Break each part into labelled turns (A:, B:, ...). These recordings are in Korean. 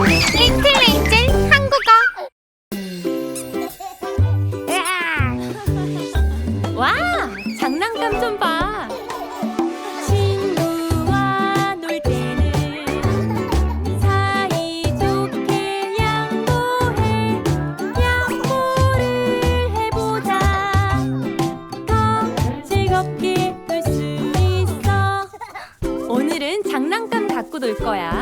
A: 리틀 엔젤 한국어. 와 장난감 좀 봐. 친구와 놀 때는 사이좋게 양보해 양보를 해보자. 더 즐겁게 놀 수 있어. 오늘은 장난감 갖고 놀 거야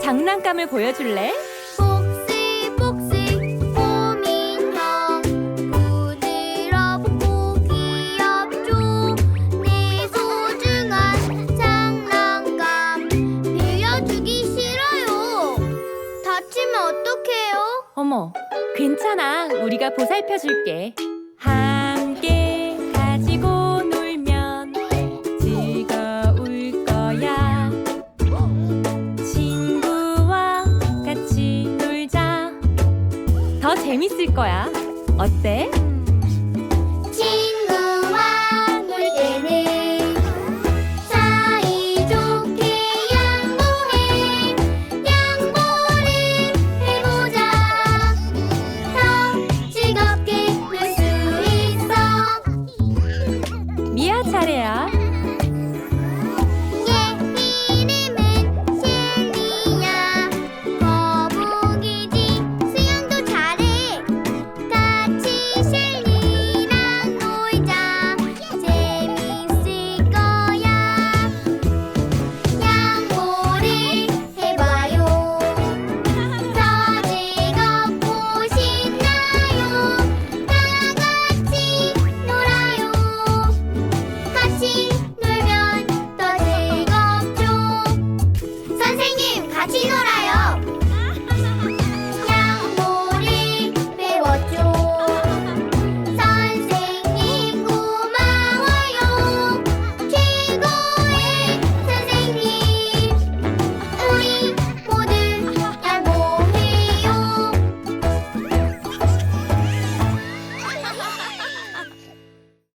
A: 장난감을 보여줄래?
B: 복슬복슬 봄인형. 부드럽고 귀엽죠 내 소중한 장난감. 빌려주기 싫어요. 다치면 어떡해요?
A: 어머 괜찮아. 우리가 보살펴줄게 재밌을 거야. 어때? 친구와 놀 때는 사이좋게 양보해 양보를 해보자 더 즐겁게 놀 수 있어 미아 차례야.